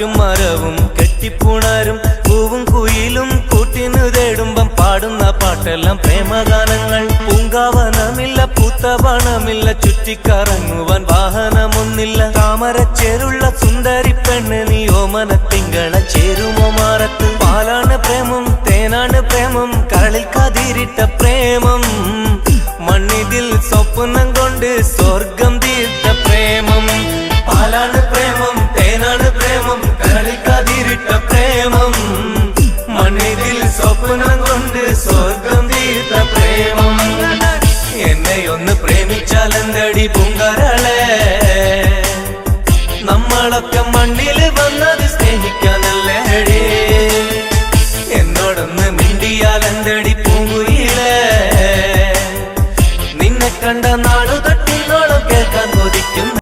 കാറ്റും മരവും കെട്ടിപ്പുണരും പൂവും കുയിലും കൂട്ടിനു തേടുമ്പം പാടുന്ന പാട്ടെല്ലാം പ്രേമഗാനങ്ങൾ. പൂങ്കാവനമില്ല പൂത്ത പണമില്ല ചുറ്റിക്കറങ്ങുവാൻ വാഹനമൊന്നില്ല. താമരച്ചേരുള്ള സുന്ദരി പെണ്ണ് നീ ഓമന തിങ്കള ചേരുമോ മാറത്ത്. പാലാണ് പ്രേമം തേനാണ് പ്രേമം കരളിൽ കതിരിട്ട പ്രേമം. മണ്ണിതിൽ സ്വപ്നം കൊണ്ട് സ്വർഗം തീർത്ത പ്രേമം. പാലാണ് മാത്രം മണ്ണിൽ വന്നത് സ്നേഹിക്കാനല്ലേടി എന്നോടൊന്ന് മിണ്ടിയാൽ എന്തടി പൂങ്കുയിലേ? നിന്നെ കണ്ട നാ